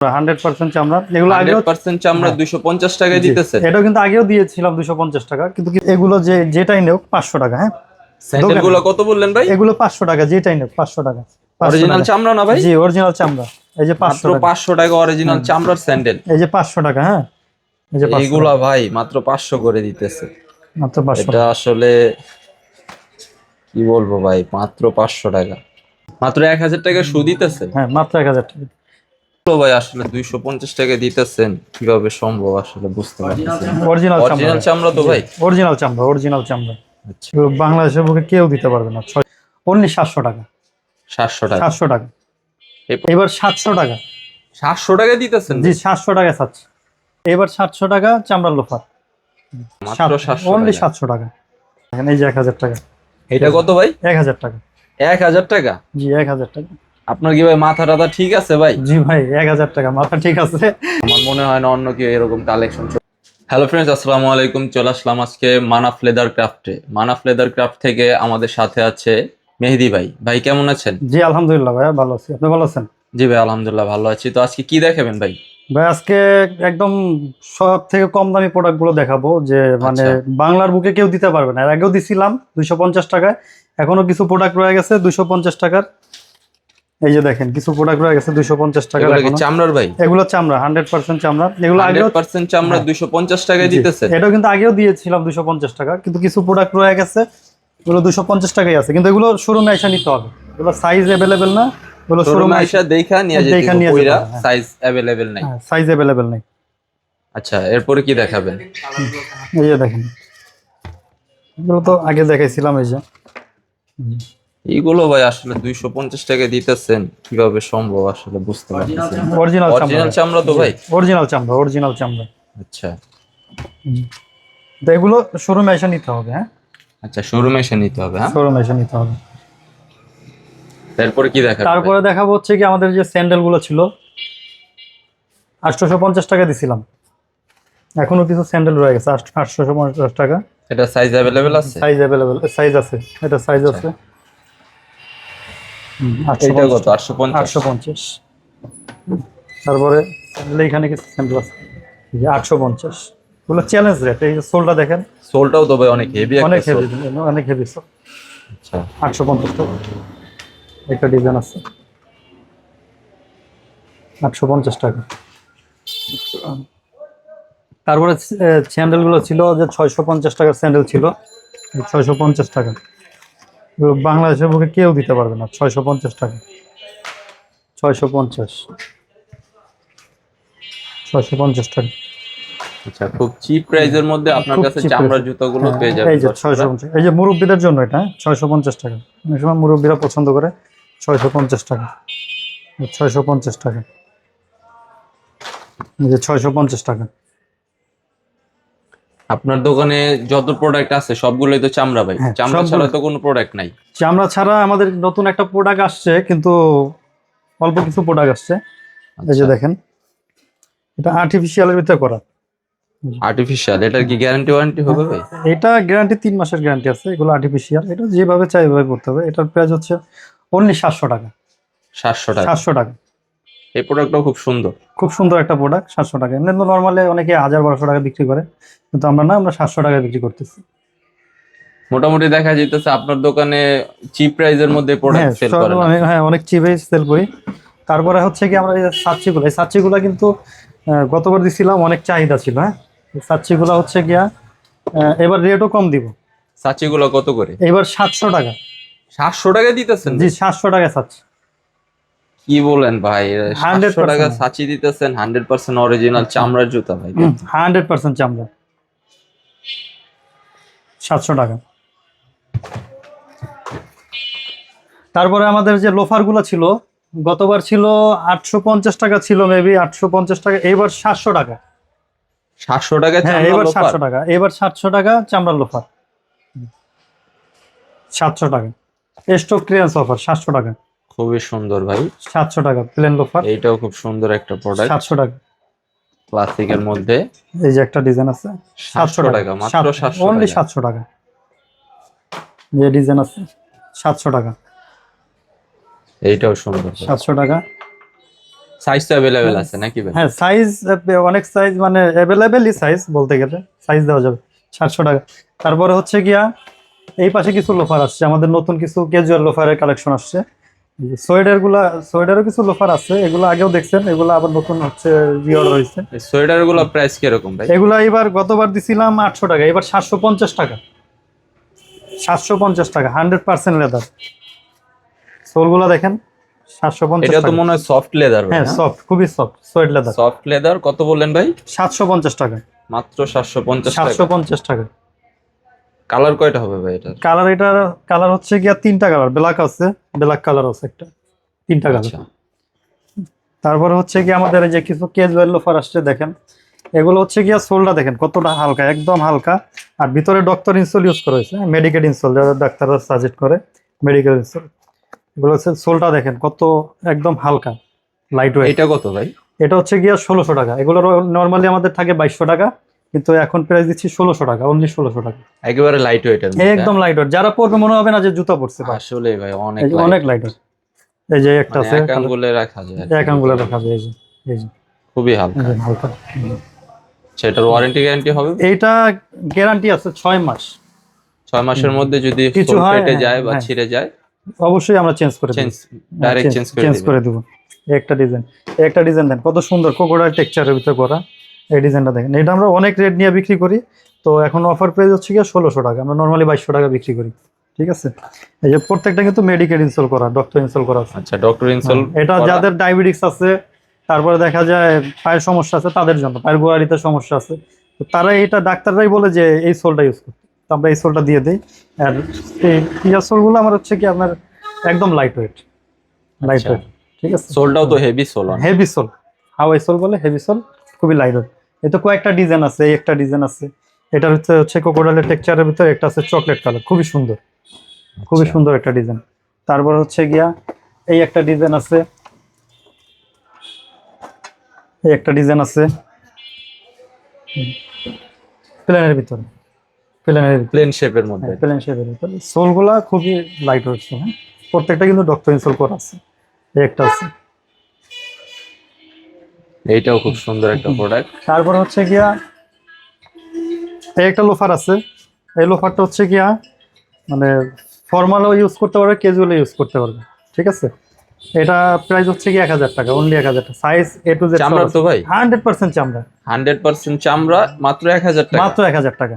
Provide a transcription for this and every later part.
Hundred percent চামড়া এগুলো আগেও হান্ড্রেড পার্সেন্ট চামড়া হ্যাঁ। দুশো পঞ্চাশ টাকায় দিতেছে। এটাও কিন্তু আগেও দিয়েছিলাম দুশো পঞ্চাশ টাকা কিন্তু এগুলো যে যেটাই নেও পাঁচশো টাকা হ্যাঁ? স্যান্ডেলগুলো কত বললেন ভাই? এগুলো পাঁচশো টাকা যেটাই নেও পাঁচশো টাকা। অরিজিনাল চামড়া না ভাই? জি অরিজিনাল চামড়া। এই যে পাঁচশো মাত্র টাকা। পাঁচশো টাকা অরিজিনাল চামড়ার স্যান্ডেল। এই যে পাঁচশো টাকা হ্যাঁ? এই যে এইগুলা ভাই মাত্র পাঁচশো করে দিতেছে। মাত্র পাঁচশো এটা আসলে কি বলব ভাই মাত্র পাঁচশো টাকা। মাত্র এক হাজার টাকা সু দিতেছে? হ্যাঁ মাত্র এক হাজার টাকা। তো ভাই আসলে দুইশো পঞ্চাশ টাকা দিতেছেন কীভাবে সম্ভব আসলে বুঝতে অরিজিনাল চামড়া। অরিজিনাল চামড়া। তো ভাই। অরিজিনাল চামড়া অরিজিনাল চামড়া। আচ্ছা। বাংলাদেশের বুকে কেউ দিতে পারবে না। ছয় অনলি সাতশো টাকা। সাতশো টাকা। সাতশো টাকা। এবার সাতশো টাকা। সাতশো টাকা দিতেছেন? জি সাতশো টাকা চাচ্ছি। এবার সাতশো টাকা চামড়ার লোফার। সাতশো অনলি সাতশো টাকা। এখানে এই যে এক হাজার টাকা। এটা কত ভাই? এক হাজার টাকা। এক হাজার টাকা? জি এক হাজার টাকা। আপনার কি ভাই মাথা টাথা ঠিক আছে ভাই? জি ভাই এক হাজার টাকা মাথা ঠিক আছে। আমার মনে হয় না অন্য কেউ এরকম কালেকশন হ্যালো ফ্রেন্ডস আসসালামু আলাইকুম চলে আসলাম আজকে মানাফ লেদার ক্রাফটে মানাফ লেদার ক্রাফট থেকে আমাদের সাথে আছে মেহেদি ভাই। ভাই কেমন আছেন? জি আলহামদুলিল্লাহ ভাই ভালো আছি। আপনি ভালো আছেন? জি ভাই আলহামদুলিল্লাহ ভালো আছি। তো আজকে কি দেখাবেন ভাই? ভাই আজকে একদম সব থেকে কম দামি প্রোডাক্টগুলো দেখাবো যে মানে আচ্ছা। বাংলার বুকে কেউ দিতে পারবে না। এর আগেও দিছিলাম দুইশো পঞ্চাশ টাকায় এখনও কিছু প্রোডাক্ট রয়ে গেছে দুইশো পঞ্চাশ টাকার। এই যে দেখেন কিছু প্রোডাক্ট রয়ে গেছে দুইশো পঞ্চাশ টাকার এগুলো চামড়ার ভাই? এগুলো চামড়া হান্ড্রেড পার্সেন্ট চামড়া। এগুলো হান্ড্রেড পার্সেন্ট চামড়া হ্যাঁ। দুইশো পঞ্চাশ টাকায় দিতেছে। এটাও কিন্তু আগেও দিয়েছিলাম দুশো পঞ্চাশ টাকা কিন্তু কিছু প্রোডাক্ট রয়ে গেছে এগুলো দুশো পঞ্চাশ টাকাই আছে। কিন্তু এগুলো শোরুমে এসে নিতে হবে। এগুলো সাইজ অ্যাভেলেবেল না এগুলো শোরুমে আইসা দেখা নিয়ে যেতে দেখা নিয়ে কইরা হবে, হ্যাঁ। সাইজ অ্যাভেলেবেল নাই। সাইজ অ্যাভেলেবেল নেই। আচ্ছা এরপরে কি দেখাবেন? এই যে দেখেন। এগুলো তো আগে দেখাইছিলাম এই যে। এইগুলো ভাই আসলে দুইশো পঞ্চাশ টাকা দিতেছেন কীভাবে সম্ভব আসলে বুঝতে পারতেছি অরিজিনাল অরিজিনাল চামড়া। তো ভাই। অরিজিনাল চামড়া অরিজিনাল চামড়া। আচ্ছা। তো এগুলো শোরুমে এসে নিতে হবে হ্যাঁ? আচ্ছা শোরুমে এসে নিতে হবে হ্যাঁ? শোরুমে এসে নিতে হবে। তারপরে কি দেখাবেন তারপরে দেখাবো হচ্ছে কি আমাদের যে স্যান্ডেলগুলো ছিল। আটশোশো পঞ্চাশ টাকা দিছিলাম। এখনও কিছু স্যান্ডেল রয়ে গেছে আটশোশো পঞ্চাশ টাকা। এটা সাইজ অ্যাভেলেবেল আছে? সাইজ অ্যাভেলেবেল সাইজ আছে এটা সাইজ আছে। এটা কত? আটশো পঞ্চাশ। আটশো পঞ্চাশ। তারপরে স্যান্ডেল এখানে কিছু স্যান্ডেল আছে। যে আটশো পঞ্চাশ। ওগুলো চ্যালেঞ্জ রেট এই সোলটা দেখেন। সোলটাও তো ভাই অনেক হেভি অনেক হেভি অনেক হেভি সোল আচ্ছা। আটশো পঞ্চাশ টাকা। একটা ডিজাইন আছে। আটশো পঞ্চাশ টাকা। তারপরে স্যান্ডেলগুলো ছিল যে ছয়শো পঞ্চাশ টাকার স্যান্ডেল ছিল। ছয়শো পঞ্চাশ টাকা। বাংলাদেশের বুকে কেউ দিতে পারবে না ছয়শো পঞ্চাশ টাকা। ছয়শো পঞ্চাশ। ছয়শো পঞ্চাশ টাকা। আচ্ছা খুব চিপ প্রাইজের মধ্যে আপনার কাছে চামড়ার জুতোগুলো হ্যাঁ, পেয়ে যাবেন এই যে দর্শকরা। ছয়শো পঞ্চাশ এই যে মুরব্বীদের জন্য এটা ছয়শো পঞ্চাশ টাকা। অনেক সময় মুরব্বীরা পছন্দ করে ছয়শো পঞ্চাশ টাকা। ছয়শো পঞ্চাশ টাকা। এই যে ছয়শো পঞ্চাশ টাকা। আপনার দোকানে যত প্রোডাক্ট আছে সবগুলোই তো চামড়া ভাই। হ্যাঁ, চামড়া ছাড়া তো কোনো প্রোডাক্ট নাই। চামড়া ছাড়া আমাদের নতুন একটা প্রোডাক্ট আসছে কিন্তু অল্প কিছু প্রোডাক্ট আসছে। এই যে আচ্ছা। দেখেন এটা আর্টিফিশিয়ালের ভিতরে করা। আর্টিফিশিয়াল এটার কি গ্যারান্টি ওয়ারেন্টি হবে ভাই? এটা গ্যারান্টি তিন মাসের গ্যারান্টি আছে এগুলো আর্টিফিশিয়াল এটা যেভাবে চাই এভাবে করতে হবে। এটার প্রাইস হচ্ছে অনলি সাতশো টাকা। সাতশো টাকা। সাতশো টাকা। এই প্রোডাক্টটাও খুব সুন্দর। খুব সুন্দর একটা প্রোডাক্ট সাতশো টাকা। এমনি তো নর্মালি অনেকে হাজার বারোশো টাকা বিক্রি করে কিন্তু আমরা না আমরা সাতশো টাকায় বিক্রি করতেছি। মোটামুটি দেখা যাইতেছে আপনার দোকানে চিপ প্রাইজের মধ্যে প্রোডাক্ট সেল করেন হ্যাঁ অনেক চিপে সেল করি। তারপরে হচ্ছে কি আমরা এই সাচ্চিগুলো এই সাচ্চিগুলো কিন্তু গতবার দিছিলাম অনেক চাহিদা ছিল হ্যাঁ? সাচ্চিগুলো হচ্ছে গিয়া আহ, এবার রেটও কম দিব। সাচিগুলো কত করে? এবার সাতশো টাকা। সাতশো টাকা দিতেছেন? জি সাতশো টাকা সাচ্ছি কি বলেন ভাই? 100% টাকা সাচি দিতেছেন হান্ড্রেড পার্সেন্ট অরিজিনাল চামড়ার জুতা ভাই। হান্ড্রেড পার্সেন্ট চামড়া। সাতশো টাকা। তারপরে আমাদের যে লোফারগুলো ছিল গতবার ছিল আটশো পঞ্চাশ টাকা ছিল মেবি আটশো পঞ্চাশ টাকা এবার সাতশো টাকা। সাতশো টাকা হ্যাঁ এবার? সাতশো টাকা এবার সাতশো টাকা চামড়ার লোফার। সাতশো টাকা। স্টক ক্লিয়ারেন্স অফার সাতশো টাকা। খুবই সুন্দর ভাই। সাতশো টাকা প্লেন লোফার এইটাও খুব সুন্দর একটা প্রোডাক্ট সাতশো টাকা। ক্লাসিকের মধ্যে। এই যে একটা ডিজাইন আছে সাতশো টাকা মাত্র সাতশো অনলি সাতশো টাকা। যে ডিজাইন আছে সাতশো টাকা। এইটাও সুন্দর। সাতশো টাকা। সাইজ তো অ্যাভেলেবেল আছে নাকি ভাই? হ্যাঁ সাইজ অনেক সাইজ মানে অ্যাভেলেবেলই সাইজ বলতে গেলে। সাইজ দেওয়া যাবে সাতশো টাকা। তারপরে হচ্ছে গিয়া এই পাশে কিছু লোফার আসছে। আমাদের নতুন কিছু ক্যাজুয়াল লোফারের কালেকশন আসছে। সোয়েডারগুলা সোয়েডারও কিছু লোফার আছে এগুলো আগেও দেখছেন এগুলো আবার নতুন হচ্ছে রিঅর্ডার হয়েছে। সোয়েটারগুলো প্রাইস কীরকম ভাই? এগুলা এবার গতবার দিছিলাম আটশো টাকা এবার সাতশো পঞ্চাশ টাকা। সাতশো পঞ্চাশ টাকা হান্ড্রেড পার্সেন্ট লেদার সোলগুলো দেখেন সাতশো পঞ্চাশ এটা তো মনে হয় সফট লেদার হ্যাঁ সফট খুবই soft suede leather soft leather কত বললেন ভাই? সাতশো পঞ্চাশ টাকা। মাত্র সাতশো পঞ্চাশ সাতশো পঞ্চাশ টাকা। কালার কয়টা হবে ভাই এটা কালার এটা কালার হচ্ছে গিয়া তিনটা কালার ব্ল্যাক আছে ব্ল্যাক কালার আছে একটা তিনটা কালার আচ্ছা। তারপরে হচ্ছে কি আমাদের এই যে কিছু ক্যাজুয়াল লোফার আসছে দেখেন। এগুলো হচ্ছে গিয়া সোলটা দেখেন কতটা হালকা একদম হালকা। আর ভিতরে ডক্টর ইনসোল ইউজ করা হয়েছে মেডিকেল ইনসোল যারা ডাক্তাররা সাজেস্ট করে মেডিকেল ইনসোল এগুলো হচ্ছে সোলটা দেখেন কত একদম হালকা লাইট এটা কত ভাই? এটা হচ্ছে গিয়া ষোলোশো টাকা এগুলো নর্মালি আমাদের থাকে বাইশশো টাকা। কিন্তু এখন প্রাইস দিচ্ছি ষোলোশো টাকা অনলি ষোলোশো টাকা। একেবারে লাইট ওয়েটের এই একদম লাইট ওয়েট যারা পরবে মনে হবে না যে জুতা পরছে আসলে ভাই অনেক অনেক লাইট ওয়েট এই যে একটা মানে আছে এক আঙ্গুলে রাখা যায় এক আঙ্গুলে দেখা যায় এই যে এই যে। খুবই হালকা। হালকা। সেটার ওয়ারেন্টি গ্যারান্টি হবে? এইটা গ্যারান্টি আছে ছয় মাস। ছয় মাসের মধ্যে যদি কিছু ফেটে হ্যাঁ, যায় বা হ্যাঁ। ছিঁড়ে যায়? অবশ্যই আমরা চেঞ্জ করে চেঞ্জ ডাইরেক্ট চেঞ্জ করে চেঞ্জ করে দেব। একটা ডিজাইন একটা ডিজাইন দেন। কত সুন্দর কোকোডাইল টেক্সচারের ভিতরে করা। এই ডিজাইনটা দেখেন। এটা আমরা অনেক রেট নিয়ে বিক্রি করি। তো এখন অফার প্রাইস হচ্ছে গিয়ে ষোলোশো টাকা। আমরা নর্মালি বাইশশো টাকা বিক্রি করি। ঠিক আছে? এই যে প্রত্যেকটা কিন্তু মেডিকেল ইনস্টল করা ডক্টর ইনস্টল করা আছে। আচ্ছা ডক্টর ইনসোল হ্যাঁ, এটা যাদের ডায়াবেটিস আছে তারপরে দেখা যায় পায়ের সমস্যা আছে তাদের জন্য। পায়ের গোড়ালিতে সমস্যা আছে। তো তারা এটা ডাক্তাররাই বলে যে এই সোলটা ইউজ করতে। তো আমরা এই সোলটা দিয়ে দিই। আর এই পিয়া সোলগুলো আমার হচ্ছে কি আপনার একদম লাইট ওয়েট লাইট ওয়েট ঠিক আছে? সোলটাও তো হেভি সোল হেভি সোল হাওয়াই সোল বলে হেভি সোল খুবই লাইট ওয়েট এতে কয়েকটা ডিজাইন আছে এই একটা ডিজাইন আছে। এটা হচ্ছে হচ্ছে কোকোডালের টেক্সচারের ভিতরে একটা আছে চকলেট কালার খুবই সুন্দর। খুবই আচ্ছা। সুন্দর একটা ডিজাইন। তারপর হচ্ছে গিয়া এই একটা ডিজাইন আছে। এই একটা ডিজাইন আছে। প্লেনের ভিতরে। প্লেনের প্লেন শেপের মধ্যে। প্লেন শেপের ভিতরে। সোলগুলা খুবই লাইট হচ্ছে হ্যাঁ। প্রত্যেকটা কিন্তু ডক্টর ইনসোল করা আছে। এই একটা আছে। এইটাও খুব সুন্দর একটা প্রোডাক্ট তারপর হচ্ছে গিয়া এই একটা লোফার আছে। এই লোফারটা হচ্ছে গিয়া মানে ফর্মালও ইউজ করতে পারবে ক্যাজুয়ালও ইউজ করতে পারবে। ঠিক আছে? এটা প্রাইস হচ্ছে কি এক হাজার টাকা অনলি এক হাজার টাকা। সাইজ এ টু জেড চামড়ার তো ভাই? হান্ড্রেড পার্সেন্ট চামড়া। হান্ড্রেড পার্সেন্ট চামড়া মাত্র এক হাজার টাকা। মাত্র এক হাজার টাকা।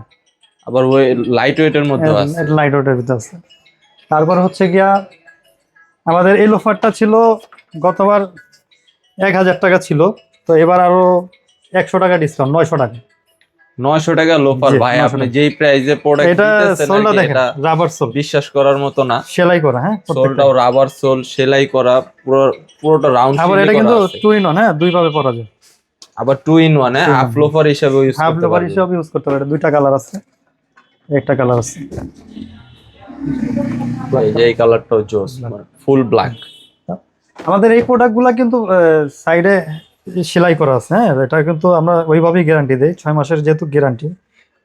আবার ওই লাইট ওয়েটের মধ্যে আছে। লাইট ওয়েটের ভিতরে আছে। তারপর হচ্ছে গিয়া আমাদের এই লোফারটা ছিল গতবার এক হাজার টাকা ছিল। তো এবার আরও একশো টাকা ডিসকাউন্ট নয়শো টাকা। নয়শো টাকা লোফার ভাই আপনি। যেই প্রাইসে প্রোডাক্ট এটা সোলটা দেখেন এটা রাবার সোল বিশ্বাস করার মতো না। সেলাই করা হ্যাঁ। সোলটাও রাবার সোল সেলাই করা পুরো পুরোটা রাউন্ড আবার এটা কিন্তু টু ইন ওয়ান হ্যাঁ দুই ভাবে পরা যায়। আবার টু ইন ওয়ান হ্যাঁ হাফ. লোফার হিসেবে ইউজ হাফ করতে লোভার পারবেন হিসেবে ইউজ করতে পারে দুইটা কালার আছে একটা কালার আছে। এই কালারটাও জোস ফুল ব্ল্যাক আমাদের এই প্রোডাক্টগুলো কিন্তু সাইডে সেলাই করা আছে হ্যাঁ? এটা কিন্তু আমরা ওইভাবেই গ্যারান্টি দেই। ছয় মাসের যেহেতু গ্যারান্টি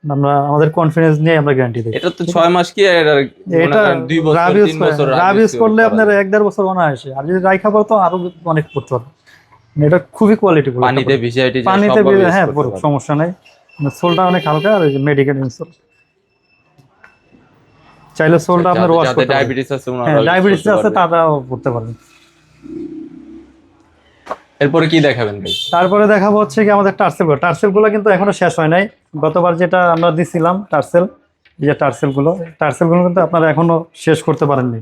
আমরা আমাদের কনফিডেন্স নিয়ে আমরা গ্যারান্টি দিই। এটা তো ছয় মাস কি এটা দুই বছর তিন বছর রাব ইউজ করলে আপনার এক দেড় বছর মনে আসে আর যদি রাই খাবার তো আরও অনেক পারবে মানে এটা খুবই কোয়ালিটি পানিতে ভিজাই টিজাই পানিতে হ্যাঁ সমস্যা নাই। সোলটা অনেক হালকা আর মেডিকেল ইনসোল চাইলে সোলটা আপনার ওয়াশ করতে ডায়াবেটিস আছে ওনারা হ্যাঁ ডায়াবেটিস আছে। তারাও করতে পারবেন। এরপরে কি দেখাবেন ভাই? তারপরে দেখাবো হচ্ছে কি আমাদের টার্সেলগুলো। টার্সেলগুলো কিন্তু এখনও শেষ হয় নাই। গতবার যেটা আমরা দিছিলাম টার্সেল এই যে টার্সেলগুলো টার্সেলগুলো কিন্তু আপনারা এখনও শেষ করতে পারেননি।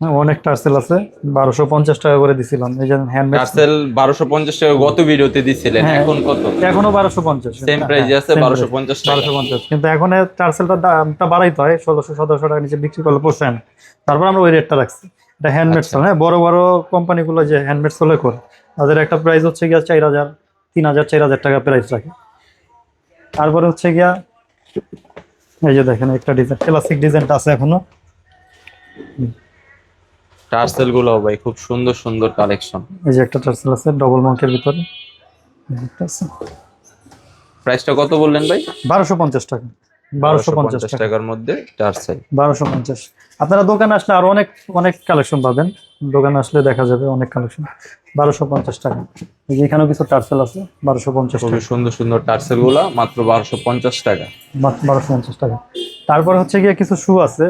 হ্যাঁ, অনেক টার্সেল আছে। বারোশো পঞ্চাশ টাকা করে দিছিলাম। এই যে হ্যান্ডমেড পার্সেল বারোশো পঞ্চাশ টাকা গত ভিডিওতে দিছিলেন। হ্যাঁ। এখন কত? এখনও বারোশো পঞ্চাশ। সেম প্রাইস আছে বারোশো পঞ্চাশ বারোশো পঞ্চাশ। কিন্তু এখন টার্সেলটার দামটা বাড়াইতে হয়। ষোলোশো সতেরোশো টাকা নিচে বিক্রি করলে পোষায় না। তারপর আমরা ওই রেটটা রাখছি। এটা হ্যান্ডমেড আচ্ছা। সোল হ্যাঁ বড় বড় কোম্পানিগুলো যে হ্যান্ডমেড সোলে করে তাদের একটা প্রাইস হচ্ছে গিয়া চার হাজার তিন হাজার চার হাজার টাকা প্রাইস রাখে। তারপরে হচ্ছে গিয়া এই যে দেখেন একটা ডিজাইন ক্লাসিক ডিজাইনটা আছে এখনও। টার্সেলগুলো ভাই খুব সুন্দর সুন্দর কালেকশন এই যে একটা টার্সেল আছে ডবল মার্কের ভিতরে। প্রাইসটা কত বললেন ভাই? বারোশো পঞ্চাশ টাকা। বারোশো পঞ্চাশ টাকা। টাকার মধ্যে টার্সাই বারোশো পঞ্চাশ। আপনারা দোকানে আসলে আরও অনেক অনেক কালেকশন পাবেন। দোকানে আসলে দেখা যাবে অনেক কালেকশন বারোশো পঞ্চাশ টাকা। এই যে এখানেও কিছু টার্সেল আছে বারোশো পঞ্চাশ টাকা। খুবই সুন্দর সুন্দর টার্সেলগুলা মাত্র বারোশো পঞ্চাশ টাকা। বারোশো পঞ্চাশ টাকা। তারপর হচ্ছে গিয়ে কিছু শু আছে।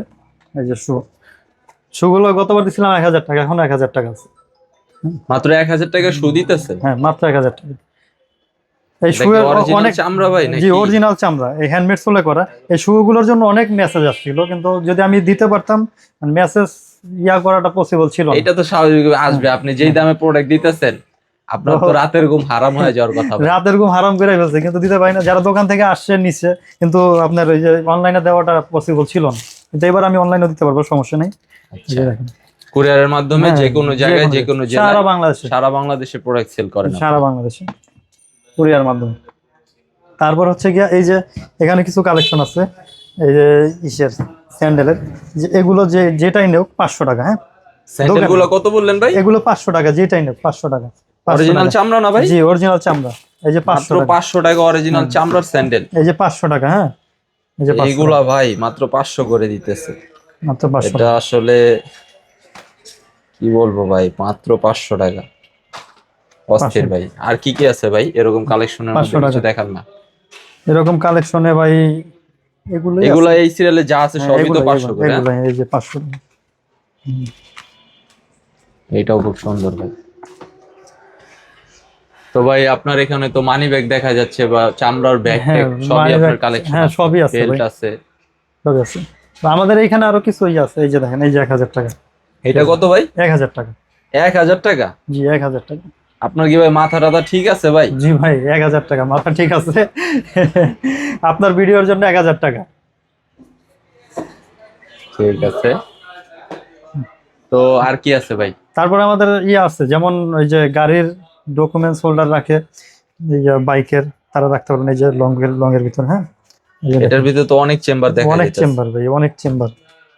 এই যে শু শুগুলো গতবার দিছিলাম এক হাজার টাকা এখন এক হাজার টাকা আছে। মাত্র এক হাজার টাকা শু দিতেছে? হ্যাঁ মাত্র এক হাজার টাকা। এই অনেক চামড়া ভাই নাকি? জি অরিজিনাল চামড়া। এই হ্যান্ডমেড সোলে করা। এই শুগুলোর জন্য অনেক মেসেজ আসছিল কিন্তু যদি আমি দিতে পারতাম মেসেজ ইয়া করাটা পসিবল ছিল এটা তো স্বাভাবিক আসবে। আপনি যেই দামে প্রোডাক্ট দিতেছেন আপনার তো রাতের ঘুম হারাম হয়ে যাওয়ার কথা রাতের ঘুম হারাম করে ফেলছে কিন্তু দিতে পারি না। যারা দোকান থেকে আসছে নিচ্ছে কিন্তু আপনার ওই যে অনলাইনে দেওয়াটা পসিবল ছিল না। কিন্তু এবার আমি অনলাইনে দিতে পারব সমস্যা নেই। এই আচ্ছা কুরিয়ারের মাধ্যমে হ্যাঁ, যে কোনো জায়গায় যে কোনো সারা বাংলাদেশে। সারা বাংলাদেশে প্রোডাক্ট সেল করেন আপনি। সারা বাংলাদেশে। কুরিয়ার মাধ্যমে। তারপর হচ্ছে গিয়া এই যে এখানে কিছু কালেকশন আছে এই যে ইসের স্যান্ডেলের যে এগুলো যে যেটাই নেও পাঁচশো টাকা হ্যাঁ? স্যান্ডেলগুলো কত বললেন ভাই? এগুলো পাঁচশো টাকা যেটাই নেও পাঁচশো টাকা। অরিজিনাল চামড়া না ভাই? জি অরিজিনাল চামড়া। এই যে পাঁচশো পাঁচশো টাকা অরিজিনাল চামড়ার স্যান্ডেল। এই যে পাঁচশো টাকা হ্যাঁ? এই যে এইগুলা ভাই মাত্র পাঁচশো করে দিতেছে। মাত্র পাঁচশো এটা আসলে কি বলব ভাই মাত্র পাঁচশো টাকা। অস্থির ভাই। আর কি কি আছে ভাই? এরকম কালেকশনের মধ্যে কিছু দেখান না। এরকম কালেকশনে ভাই এগুলো এগুলা এই সিরিয়ালে যা আছে সবই তো পাঁচশো করে হ্যাঁ? এই যে পাঁচশো। টাকা। এইটাও খুব সুন্দর ভাই। তো ভাই আপনার এখানে তো মানি ব্যাগ দেখা যাচ্ছে বা চামড়ার ব্যাগ হ্যাঁ, সবই আপনার কালেকশন হ্যাঁ, সবই আছে বেল্ট আছে। সবই আছে। তো আমাদের এখানে আরও কিছু ইয়ে আছে এই যে দেখেন এই যে এক হাজার টাকা। এটা কত ভাই? এক হাজার টাকা। এক হাজার টাকা? জি এক হাজার টাকা। আপনার কি ভাই মাথা টাথা ঠিক আছে ভাই? জি ভাই এক হাজার টাকা মাথা ঠিক আছে। আপনার ভিডিওর জন্য এক হাজার টাকা। ঠিক আছে। তো আর কি আছে ভাই? তারপর আমাদের ইয়ে আছে যেমন ওই যে গাড়ির ডকুমেন্টস হোল্ডার রাখে এই যে বাইকের তারা রাখতে পারেন এই যে লং এর লং এর ভিতর হ্যাঁ? এটার ভিতরে তো অনেক চেম্বার দেখা অনেক চেম্বার ভাই অনেক চেম্বার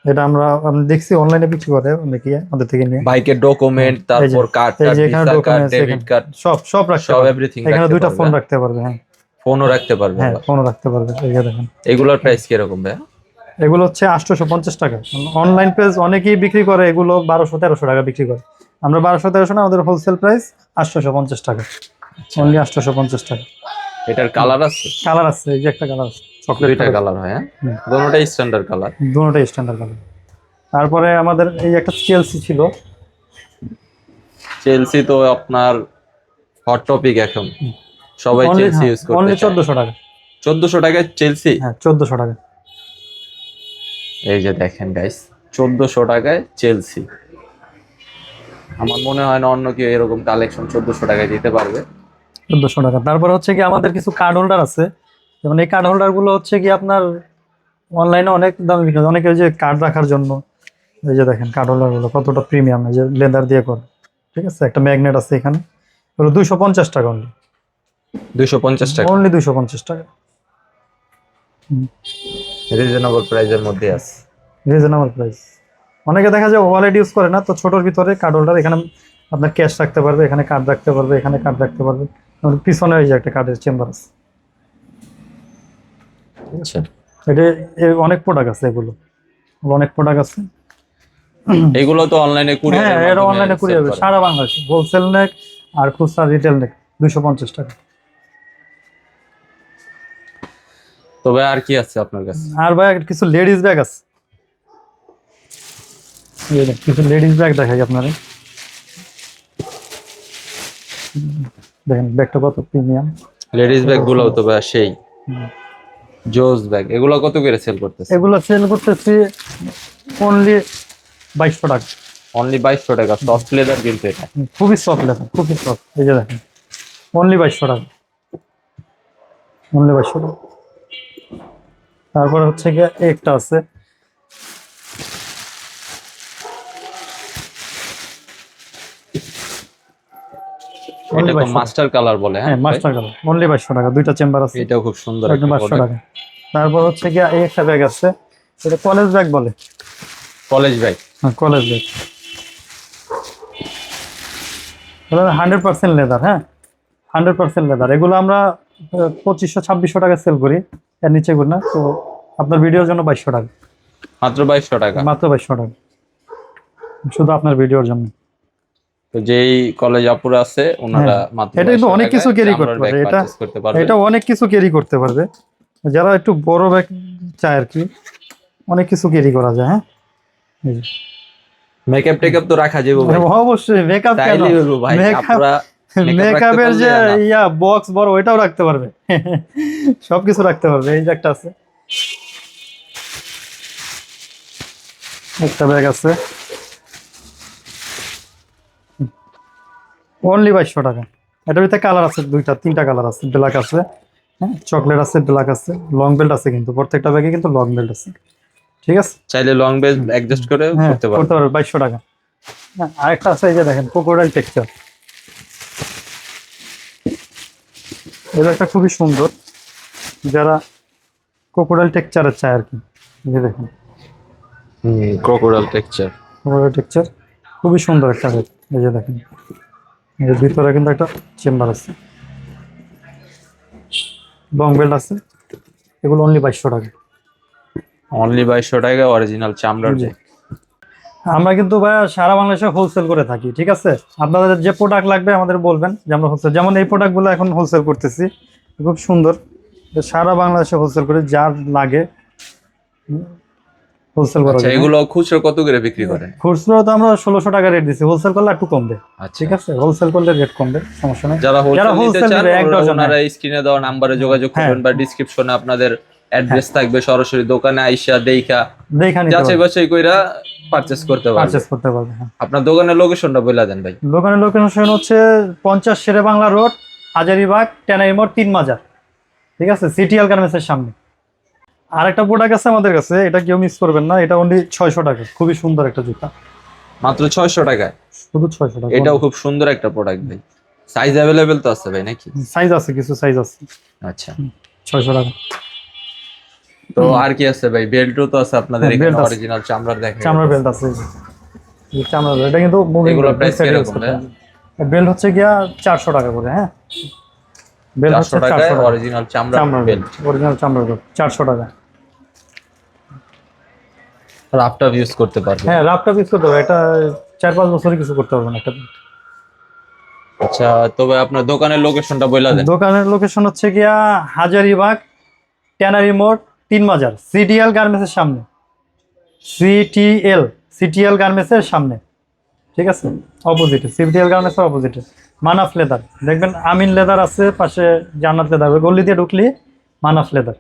এটা আমরা আমি দেখছি অনলাইনে বিক্রি করে অনেকে আমাদের থেকে নিয়ে। বাইকের ডকুমেন্ট তারপর card card Visa card debit card সব সব রাখতে সব এভরিথিং এখানে দুইটা ফোন রাখতে পারবে হ্যাঁ। ফোনও রাখতে পারবে হ্যাঁ ফোনও রাখতে পারবে এই দেখেন। এগুলোর প্রাইস কীরকম ভাই এগুলো হচ্ছে আটশোশো পঞ্চাশ টাকা। অনলাইন পেজ অনেকেই বিক্রি করে এগুলো বারোশো তেরোশো টাকা বিক্রি করে। আমরা বারোশো তেরোশো না আমাদের হোলসেল প্রাইস আটশোশো পঞ্চাশ টাকা। অনলি আটশোশো পঞ্চাশ টাকা। এটার কালার আছে? কালার আছে এই যে একটা কালার আছে। দুইটা কালার হয় হ্যাঁ? হুম। স্ট্যান্ডার্ড কালার দুটোটাই স্ট্যান্ডার্ড কালার তারপরে আমাদের এই একটা চেলসি ছিল। চেলসি তো আপনার হট টপিক এখন। সবাই চেলসি ইউজ অনলি করতে চোদ্দশো টাকা। চোদ্দশো টাকায় চেলসি হ্যাঁ চোদ্দশো টাকা। এই যে দেখেন গাইস চোদ্দশো টাকায় চেলসি আমার মনে হয় না অন্য কেউ এরকম কালেকশন চোদ্দশো টাকায় দিতে পারবে। চোদ্দশো টাকা। তারপর হচ্ছে কি আমাদের কিছু কার্ড হোল্ডার আছে। যেমন এই কার্ড হোল্ডারগুলো হচ্ছে কি আপনার অনলাইনে অনেক দামে বিক্রি হয়। অনেকে যে কার্ড রাখার জন্য এই যে দেখেন কার্ড হোল্ডারগুলো কতটা প্রিমিয়াম যে লেদার দিয়ে করে। ঠিক আছে? একটা ম্যাগনেট আছে এখানে। ওগুলো দুইশো পঞ্চাশ টাকা অনলি দুইশো পঞ্চাশ টাকা। অনলি দুইশো পঞ্চাশ টাকা। রিজনেবল প্রাইসের মধ্যে আছে। রিজনেবল প্রাইস অনেকে দেখা যায় ওয়ালেট ইউজ করে না তো ছোটোর ভিতরে কার্ড হোল্ডার এখানে আপনার ক্যাশ রাখতে পারবে এখানে কার্ড রাখতে পারবে এখানে কার্ড রাখতে পারবে। পিছনে ওই যে একটা কার্ডের চেম্বার আছে। আচ্ছা। এটা অনেক প্রোডাক্ট আছে এগুলো। অনেক প্রোডাক্ট আছে। এগুলো তো অনলাইনে কুরিয়ার হ্যাঁ এটা অনলাইনে কুড়ি যাবে সারা বাংলাদেশে। হোলসেল নেক আর খুচরা রিটেল নেক। দুইশো পঞ্চাশ টাকা। তবে আর কি আছে আপনার কাছে? আর ভাই কিছু লেডিস ব্যাগ আছে। কিছু লেডিস ব্যাগ দেখাই আপনারে। দেখেন ব্যাগটা কত? প্রিমিয়াম লেডিস ব্যাগগুলো তো ভাই সেই। জোস ব্যাগ এগুলো কত করে সেল করতেছে এগুলো সেল করতেছি অনলি বাইশশো টাকা। অনলি বাইশশো টাকা সফট লেদার কিন্তু এটা। খুবই সফট লেখা খুবই সফট এই যে দেখেন অনলি বাইশশো টাকা। অনলি বাইশশো টাকা। তারপরে হচ্ছে গিয়ে একটা আছে এটা তো মাস্টার কালার বলে হ্যাঁ হ্যাঁ মাস্টার কালার অনলি বাইশশো টাকা দুইটা চেম্বার আছে। এটাও খুব সুন্দর একদম বাইশশো টাকা। তারপর হচ্ছে গিয়ে এই একটা ব্যাগ আছে এটা কলেজ ব্যাগ বলে। কলেজ ব্যাগ হ্যাঁ college bag hundred percent leather হ্যাঁ? লেদার এগুলো আমরা পঁচিশশো ছাব্বিশশো টাকা সেল করি এর নিচে করি না তো আপনার ভিডিওর জন্য বাইশশো টাকা। মাত্র বাইশশো টাকা। মাত্র বাইশশো টাকা। শুধু আপনার ভিডিওর জন্য। তো যেই কলেজ আপুরা আছে ওনারা হ্যাঁ। এটা কিন্তু অনেক কিছু carry করতে পারে, bag এটা- পারবে। এটা অনেক কিছু ক্যারি করতে পারবে। যারা একটু বড় ব্যাগ চায় আর কি অনেক কিছু ক্যারি করা যায় হ্যাঁ? মেকআপ টেকআপ তো রাখা যাবে অবশ্যই মেকআপ কেন? ভাই আপুরা মেকআপের যে ইয়া বক্স বড় ওইটাও রাখতে পারবে। সবকিছু রাখতে পারবে এই যে একটা আছে। একটা ব্যাগ আছে। অনলি বাইশশো টাকা। এটার ভিতরে কালার আছে দুইটা তিনটা কালার আছে। ব্ল্যাক আছে হ্যাঁ? চকলেট আছে ব্ল্যাক আছে লং বেল্ট আছে কিন্তু। প্রত্যেকটা ব্যাগে কিন্তু লং বেল্ট আছে। ঠিক আছে? চাইলে লং বেল্ট অ্যাডজাস্ট করে হ্যাঁ করতে পারবে করতে পারবে বাইশশো টাকা। হ্যাঁ, আরেকটা আছে এই যে দেখেন কোকোডাইল টেক্সচার এটা একটা খুবই সুন্দর। যারা কোকোডাইল টেক্সচারের চায় আর কি। এই দেখেন। ক্রোকোডাইল টেক্সচার কোকোডাইল টেক্সচার খুবই সুন্দর একটা ব্যাগ এই যে দেখেন। এর ভিতরে কিন্তু একটা চেম্বার আছে। লং বেল্ট আছে। এগুলো অনলি বাইশশো টাকা। অনলি বাইশশো টাকা অরিজিনাল চামড়ার। ব্যাগ আমরা কিন্তু ভাইয়া সারা বাংলাদেশে হোলসেল করে থাকি ঠিক আছে? আপনাদের যে প্রোডাক্ট লাগবে আমাদের বলবেন যে আমরা হোলসেল যেমন এই প্রোডাক্টগুলো এখন হোলসেল করতেছি খুব সুন্দর। সারা বাংলাদেশে হোলসেল করে যার লাগে হোলসেল করা আচ্ছা এগুলো খুচরো কত করে বিক্রি খুচরো তো আমরা টাকা রেট হোলসেল করলে একটু কমবে। আচ্ছা। ঠিক আছে? হোলসেল করলে রেট কমবে সমস্যা নেই। যারা যারা হোলসেল নিতে চান এক ডজন, ওনারা স্ক্রিনে দেওয়া নাম্বারে যোগাযোগ হ্যাঁ। করবেন বা ডিসক্রিপশনে আপনাদের অ্যাড্রেস থাকবে সরাসরি দোকানে আইসা দেইখা দেখানি যাচাই বাছাই কইরা পারচেজ করতে করতে পারবে হ্যাঁ। আপনার দোকানের লোকেশনটা বলে দেন ভাই। দোকানের লোকেশন হচ্ছে পঞ্চাশ শেরে বাংলা রোড হাজারিবাগ টেনারি মোড় তিন মাজার। ঠিক আছে? সিটিএল গার্মেন্টসের সামনে। আর একটা প্রোডাক্ট আছে আমাদের কাছে এটা কেউ মিস করবেন না এটা অনলি ছয়শো টাকা খুবই সুন্দর একটা জুতা। মাত্র ছয়শো টাকায়? শুধু ছয়শো টাকা। এটাও খুব সুন্দর একটা প্রোডাক্ট ভাই। সাইজ অ্যাভেলেবেল তো আছে ভাই নাকি? সাইজ আছে কিছু সাইজ আছে। আচ্ছা। ছয়শো টাকা। তো আর কি আছে ভাই? বেল্টও তো আছে আপনাদের এখানে অরিজিনাল চামড়ার দেখা চামড়ার বেল্ট আছে চামড়ার বেল্ট এটা কিন্তু মুভিং এগুলো price কীরকম ভাইয়া? বেল্ট হচ্ছে গিয়া চারশো টাকা করে হ্যাঁ? বেল্ট হচ্ছে চারশো টাকায় চারশো টাকা। অরিজিনাল চামড়ার বেল্ট অরিজিনাল চামড়ার বেল্ট চারশো টাকা। রাফটা ইউজ করতে পারবে। হ্যাঁ রাফটা ইউজ করতে হবে এটা চার পাঁচ বছরে কিছু করতে পারবে না একটা। আচ্ছা তবে আপনার দোকানের লোকেশনটা বলে দেন। দোকানের লোকেশন হচ্ছে গিয়া হাজারিবাগ ট্যানারি মোড় তিন বাজার সিটিএল গার্মেন্টসের সামনে। সিটিএল সিটিএল গার্মেন্টসের সামনে। ঠিক আছে? অপোজিটে সিটিএল গার্মেন্টসের অপোজিটে মানাফ লেদার দেখবেন আমিন লেদার আছে পাশে জান্নাত লেদার গলি দিয়ে ঢুকলি মানাফ লেদার